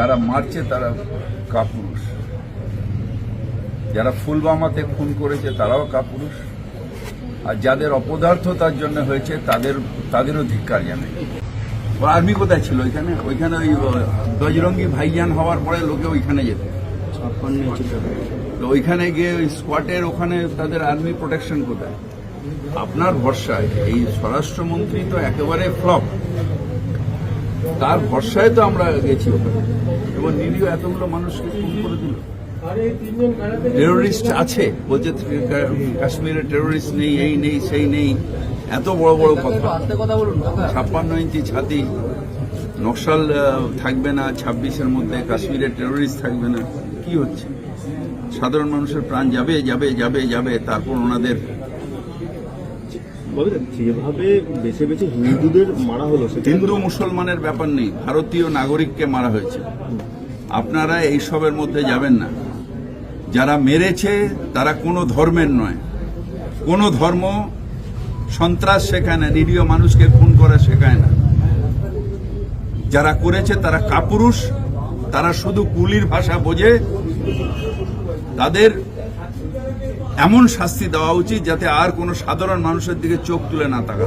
যারা মারছে তারা কাপুরুষ। যারা ফুলবামাতে খুন করেছে তারাও কাপুরুষ। আর যাদের অপদার্থতার জন্য হয়েছে তাদের তাদেরও ধিক্কার জানে আর্মি কোথায় ছিল ওইখানে? ওইখানে ওই বজরঙ্গি ভাইজান হওয়ার পরে লোকে ওইখানে যেত। তো ওইখানে গিয়ে ওই স্কোয়াটের ওখানে তাদের আর্মি প্রোটেকশন কোথায়? আপনার ভরসায়। এই স্বরাষ্ট্রমন্ত্রী তো একেবারে ফ্লপ। তার ভরসায় তো আমরা গেছি ওখানে। এবং নিরীহ এতগুলো মানুষকে খুন করে দিল। টেরোরিস্ট আছে, বলছে কাশ্মীরে টেরোরিস্ট নেই, এই নেই, সেই নেই। এত বড় বড় কথা। ছাপ্পান্ন ইঞ্চি ছাতি, নকশাল থাকবে না, ছাব্বিশের মধ্যে কাশ্মীরে টেরোরিস্ট থাকবে না। কি হচ্ছে? সাধারণ মানুষের প্রাণ যাবে যাবে যাবে যাবে, তারপর ওনাদের যেভাবে বেছে বেছে হিন্দুদের মারা হলো হিন্দু মুসলমানের ব্যাপার নেই, ভারতীয় নাগরিককে মারা হয়েছে। আপনারা এইসবের মধ্যে যাবেন না। যারা মেরেছে, তারা কোনো ধর্মের নয়। কোনো ধর্ম সন্ত্রাস শেখায় না, নিরীহ মানুষকে খুন করা শেখায় না। যারা করেছে, তারা কাপুরুষ, তারা শুধু কুলির ভাষা বোঝে। তাদের এমন শাস্তি দেওয়া উচিত যাতে আর কোনো সাধারণ মানুষের দিকে চোখ তুলে না পারে